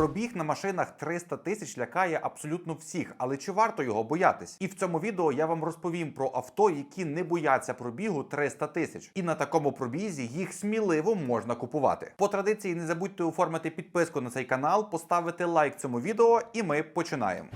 Пробіг на машинах 300 тисяч лякає абсолютно всіх, але чи варто його боятись? І в цьому відео я вам розповім про авто, які не бояться пробігу 300 тисяч. І на такому пробізі їх сміливо можна купувати. По традиції не забудьте оформити підписку на цей канал, поставити лайк цьому відео, і ми починаємо.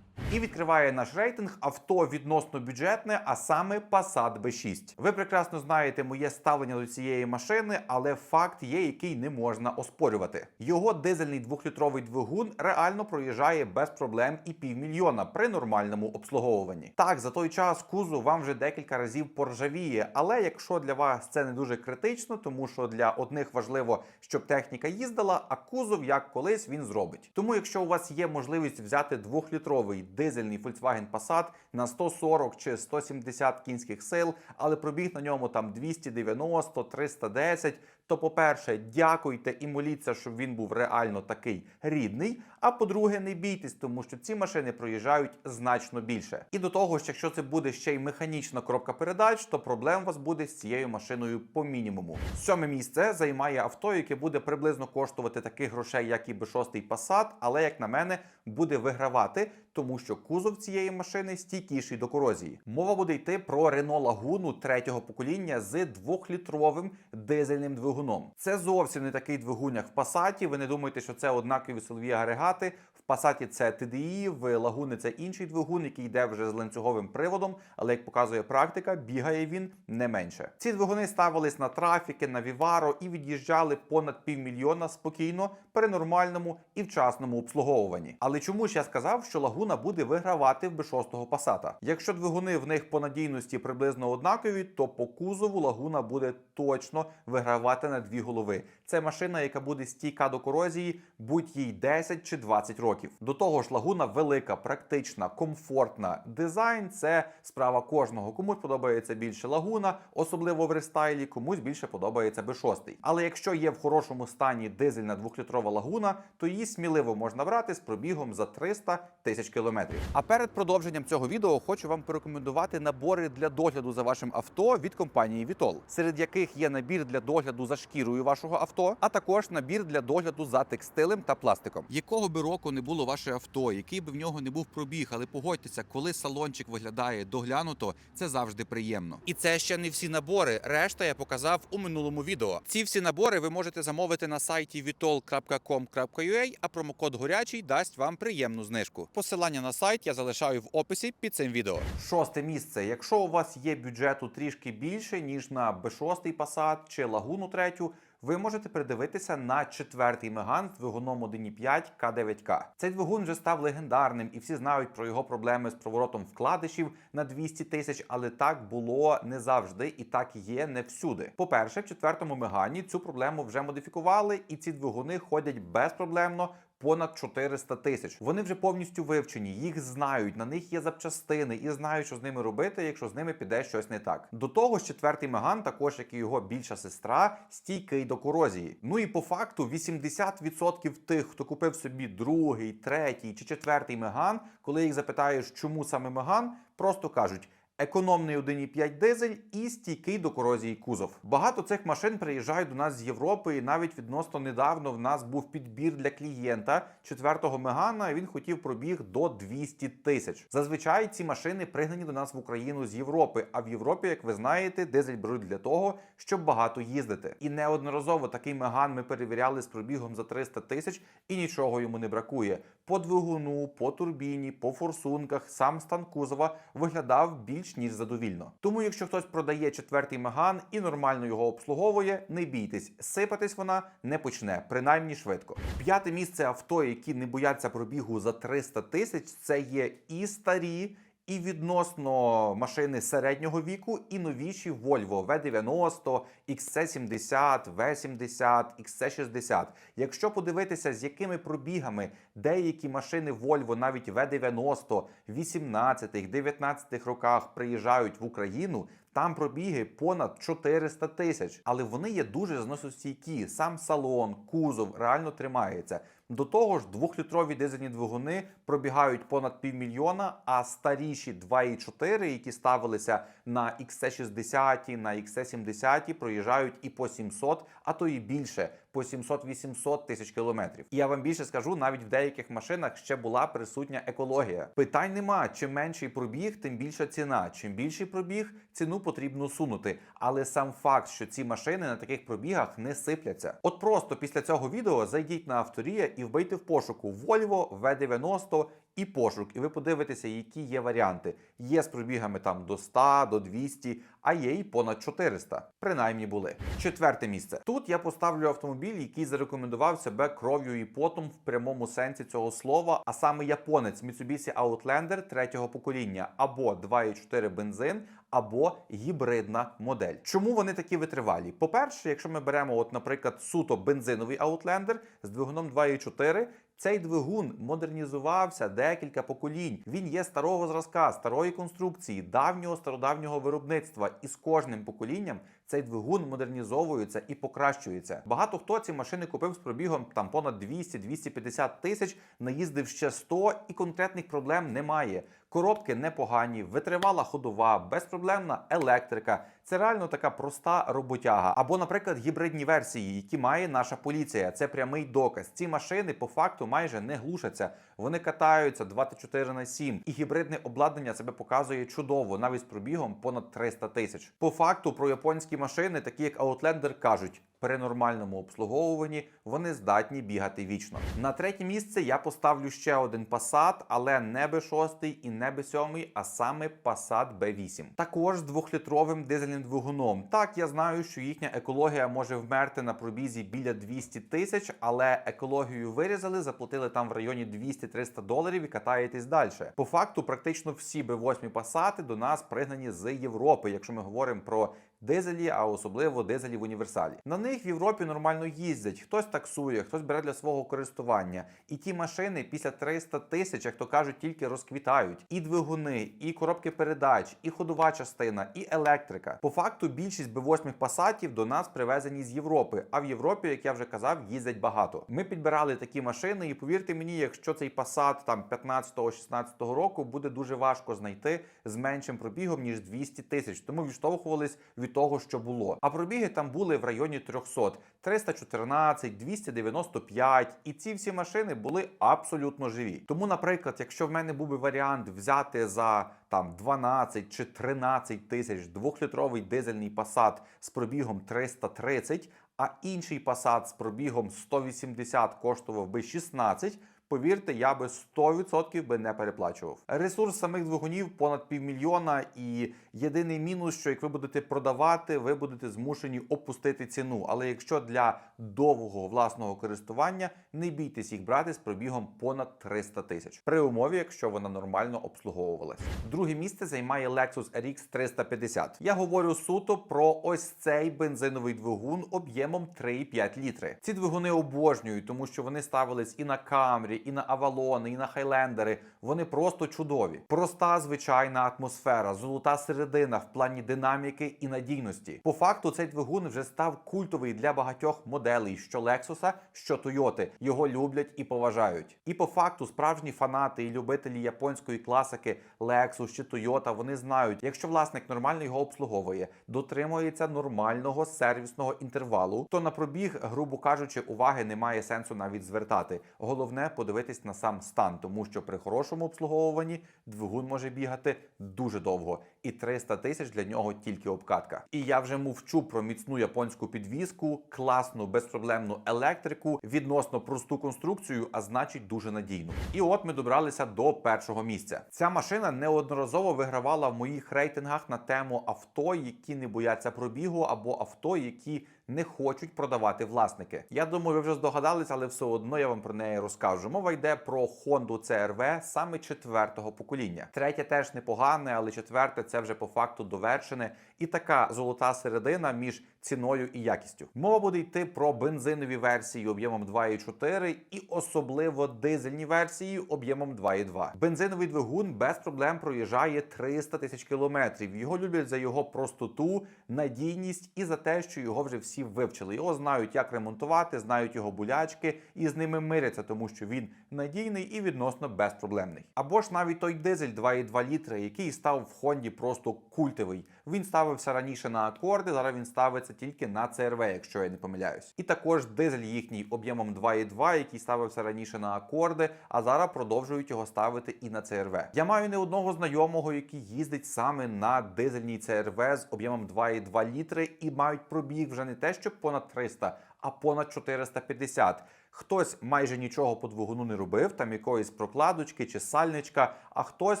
І відкриває наш рейтинг авто відносно бюджетне, а саме Passat B6. Ви прекрасно знаєте моє ставлення до цієї машини, але факт є, який не можна оспорювати. Його дизельний двохлітровий двигун реально проїжджає без проблем і півмільйона при нормальному обслуговуванні. Так, за той час кузов вам вже декілька разів поржавіє, але якщо для вас це не дуже критично, тому що для одних важливо, щоб техніка їздила, а кузов як колись він зробить. Тому, якщо у вас є можливість взяти двохлітровий дизельний Volkswagen Passat на 140 чи 170 кінських сил, але пробіг на ньому там 290, 310, то, по-перше, дякуйте і моліться, щоб він був реально такий рідний. А по-друге, не бійтесь, тому що ці машини проїжджають значно більше. І до того ж, якщо це буде ще й механічна коробка передач, то проблем у вас буде з цією машиною по мінімуму. Сьоме місце займає авто, яке буде приблизно коштувати таких грошей, як і B6 Passat, але як на мене буде вигравати, тому що кузов цієї машини стійкіший до корозії. Мова буде йти про Рено Лагуну третього покоління з двохлітровим дизельним двигуном. Це зовсім не такий двигун, як в Пасаті. Ви не думаєте, що це однакові силові агрегати. Passat це TDI, в Лагуни це інший двигун, який йде вже з ланцюговим приводом, але як показує практика, бігає він не менше. Ці двигуни ставились на трафіки, на Віваро і від'їжджали понад півмільйона спокійно при нормальному і вчасному обслуговуванні. Але чому ж я сказав, що Лагуна буде вигравати в B6 Passat? Якщо двигуни в них по надійності приблизно однакові, то по кузову Лагуна буде точно вигравати на дві голови. Це машина, яка буде стійка до корозії, будь їй 10 чи 20 років. До того ж, лагуна велика, практична, комфортна. Дизайн це справа кожного. Комусь подобається більше лагуна, особливо в рестайлі, комусь більше подобається B6. Але якщо є в хорошому стані дизельна двохлітрова лагуна, то її сміливо можна брати з пробігом за 300 тисяч кілометрів. А перед продовженням цього відео хочу вам порекомендувати набори для догляду за вашим авто від компанії Vitol, серед яких є набір для догляду за шкірою вашого авто, а також набір для догляду за текстилем та пластиком. Якого би року не було ваше авто, який би в нього не був пробіг, але погодьтеся, коли салончик виглядає доглянуто, це завжди приємно. І це ще не всі набори. Решта я показав у минулому відео. Ці всі набори ви можете замовити на сайті vitol.com.ua, а промокод горячий дасть вам приємну знижку. Посилання на сайт я залишаю в описі під цим відео. Шосте місце. Якщо у вас є бюджету трішки більше ніж на B6 Passat чи Лагуну третю. Ви можете придивитися на четвертий меган з двигуном 1.5 К9К. Цей двигун вже став легендарним, і всі знають про його проблеми з проворотом вкладишів на 200 тисяч, але так було не завжди і так є не всюди. По-перше, в четвертому мегані цю проблему вже модифікували, і ці двигуни ходять безпроблемно. Понад 400 тисяч. Вони вже повністю вивчені, їх знають, на них є запчастини і знають, що з ними робити, якщо з ними піде щось не так. До того ж, четвертий меган, також як і його більша сестра, стійкий до корозії. Ну і по факту 80% тих, хто купив собі другий, третій чи четвертий меган, коли їх запитаєш, чому саме меган, просто кажуть. Економний 1,5 дизель і стійкий до корозії кузов. Багато цих машин приїжджають до нас з Європи, і навіть відносно недавно в нас був підбір для клієнта четвертого мегана. і Він хотів пробіг до 200 тисяч. Зазвичай ці машини пригнані до нас в Україну з Європи. А в Європі, як ви знаєте, дизель беруть для того, щоб багато їздити. І неодноразово такий меган ми перевіряли з пробігом за 300 тисяч, і нічого йому не бракує. По двигуну, по турбіні, по форсунках, сам стан кузова виглядав більш ніж задовільно. Тому, якщо хтось продає четвертий меган і нормально його обслуговує, не бійтесь, сипатись вона не почне, принаймні швидко. П'яте місце авто, які не бояться пробігу за 300 тисяч, це є і старі. І відносно машини середнього віку, і новіші Volvo V90, XC70, V70, XC60. Якщо подивитися, з якими пробігами деякі машини Volvo, навіть V90, 18, 19 роках приїжджають в Україну, Там пробіги понад 400 тисяч, але вони є дуже зносостійкі. Сам салон, кузов реально тримається. До того ж, двохлітрові дизельні двигуни пробігають понад півмільйона, а старіші 2,4, які ставилися на XC60, на XC70, проїжджають і по 700, а то і більше, по 700-800 тисяч кілометрів. І я вам більше скажу, навіть в деяких машинах ще була присутня екологія. Питань нема. Чим менший пробіг, тим більша ціна. Чим більший пробіг, ціну потрібно сунути. Але сам факт, що ці машини на таких пробігах не сипляться. От просто після цього відео зайдіть на авторія і вбийте в пошуку Volvo V90 і пошук, і ви подивитеся, які є варіанти. Є з пробігами там до 100, до 200, а є і понад 400. Принаймні були. Четверте місце. Тут я поставлю автомобіль, який зарекомендував себе кров'ю і потом в прямому сенсі цього слова, а саме японець Mitsubishi Outlander третього покоління, або 2,4 бензин, або гібридна модель. Чому вони такі витривалі? По-перше, якщо ми беремо, от, наприклад, суто бензиновий Outlander з двигуном 2,4, цей двигун модернізувався декілька поколінь. Він є старого зразка, старої конструкції, давнього стародавнього виробництва, і з кожним поколінням цей двигун модернізовується і покращується. Багато хто ці машини купив з пробігом там понад 200-250 тисяч, наїздив ще 100 і конкретних проблем немає. Коробки непогані, витривала ходова, безпроблемна електрика. Це реально така проста роботяга. Або, наприклад, гібридні версії, які має наша поліція. Це прямий доказ. Ці машини по факту майже не глушаться. Вони катаються 24 на 7. І гібридне обладнання себе показує чудово, навіть з пробігом понад 300 тисяч. По факту про японські машини, такі як Outlander, кажуть. При нормальному обслуговуванні вони здатні бігати вічно. На третє місце я поставлю ще один Passat, але не B6 і не B7, а саме Passat B8. Також з двохлітровим дизельним двигуном. Так, я знаю, що їхня екологія може вмерти на пробізі біля 200 тисяч, але екологію вирізали, заплатили там в районі 200-300 доларів і катаєтесь далі. По факту, практично всі B8 Passat до нас пригнані з Європи, якщо ми говоримо про дизелі, а особливо дизелі в універсалі. На них в Європі нормально їздять. Хтось таксує, хтось бере для свого користування. І ті машини після 300 тисяч, як то кажуть, тільки розквітають. І двигуни, і коробки передач, і ходова частина, і електрика. По факту більшість B8 пасатів до нас привезені з Європи. А в Європі, як я вже казав, їздять багато. Ми підбирали такі машини, і повірте мені, якщо цей Passat там 15-16 року буде дуже важко знайти з меншим пробігом ніж 200 тисяч. Тому відштовхувались від того, що було. А пробіги там були в районі 300, 314, 295. І ці всі машини були абсолютно живі. Тому, наприклад, якщо в мене був би варіант взяти за там 12 чи 13 тисяч двохлітровий дизельний Passat з пробігом 330, а інший Passat з пробігом 180 коштував би 16, Повірте, я би 100% би не переплачував. Ресурс самих двигунів понад півмільйона, і єдиний мінус, що як ви будете продавати, ви будете змушені опустити ціну. Але якщо для довгого власного користування, не бійтесь їх брати з пробігом понад 300 тисяч при умові, якщо вона нормально обслуговувалась. Друге місце займає Lexus RX 350. Я говорю суто про ось цей бензиновий двигун об'ємом 3,5 літри. Ці двигуни обожнюють, тому що вони ставились і на Camry, і на Авалони, і на Хайлендери. Вони просто чудові. Проста звичайна атмосфера, золота середина в плані динаміки і надійності. По факту цей двигун вже став культовий для багатьох моделей, що Lexus, що Toyota. Його люблять і поважають. І по факту справжні фанати і любителі японської класики Lexus чи Toyota, вони знають, якщо власник нормально його обслуговує, дотримується нормального сервісного інтервалу, то на пробіг, грубо кажучи, уваги немає сенсу навіть звертати. Головне подивитись на сам стан, тому що при хорошому обслуговуванні двигун може бігати дуже довго, і 300 тисяч для нього тільки обкатка. І я вже мовчу про міцну японську підвізку, класну безпроблемну електрику, відносно просту конструкцію, а значить дуже надійну. І от ми добралися до першого місця. Ця машина неодноразово вигравала в моїх рейтингах на тему авто, які не бояться пробігу, або авто, які не хочуть продавати власники. Я думаю, ви вже здогадались, але все одно я вам про неї розкажу. Мова йде про Honda CR-V саме четвертого покоління. Третє теж непогане, але четверте це вже по факту довершене, і така золота середина між ціною і якістю. Мова буде йти про бензинові версії об'ємом 2,4 і особливо дизельні версії об'ємом 2,2. Бензиновий двигун без проблем проїжджає 300 тисяч кілометрів. Його люблять за його простоту, надійність і за те, що його вже всі вивчили. Його знають, як ремонтувати, знають його болячки і з ними миряться, тому що він надійний і відносно безпроблемний. Або ж навіть той дизель 2,2 літри, який став в Хонді просто культовий. Він ставився раніше на акорди, зараз він ставиться тільки на CRV, якщо я не помиляюсь. І також дизель їхній об'ємом 2,2, який ставився раніше на акорди, а зараз продовжують його ставити і на CRV. Я маю не одного знайомого, який їздить саме на дизельній CRV з об'ємом 2,2 літри і мають пробіг вже не те, що понад 300, а понад 450. Хтось майже нічого по двигуну не робив, там якоїсь прокладочки чи сальничка, а хтось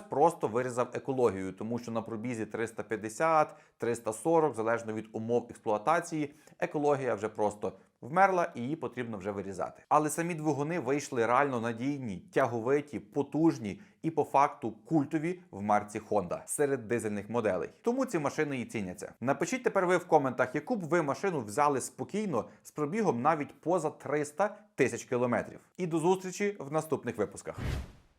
просто вирізав екологію, тому що на пробізі 350, 340, залежно від умов експлуатації, екологія вже просто вмерла і її потрібно вже вирізати. Але самі двигуни вийшли реально надійні, тяговиті, потужні і по факту культові в марці Honda серед дизельних моделей. Тому ці машини і ціняться. Напишіть тепер ви в коментах, яку б ви машину взяли спокійно з пробігом навіть поза 300 тисяч кілометрів. І до зустрічі в наступних випусках.